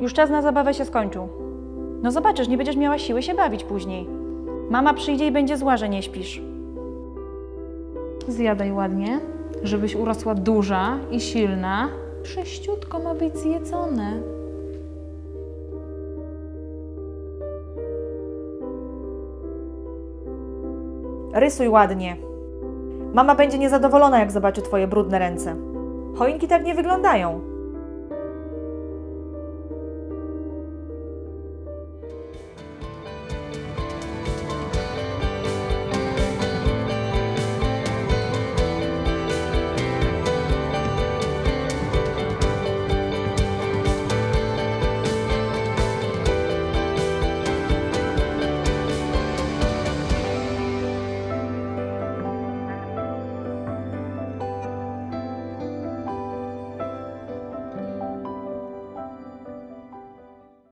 Już czas na zabawę się skończył. No zobaczysz, nie będziesz miała siły się bawić później. Mama przyjdzie i będzie zła, że nie śpisz. Zjadaj ładnie, żebyś urosła duża i silna. Sześciutko ma być zjedzone. Rysuj ładnie. Mama będzie niezadowolona, jak zobaczy twoje brudne ręce. Choinki tak nie wyglądają.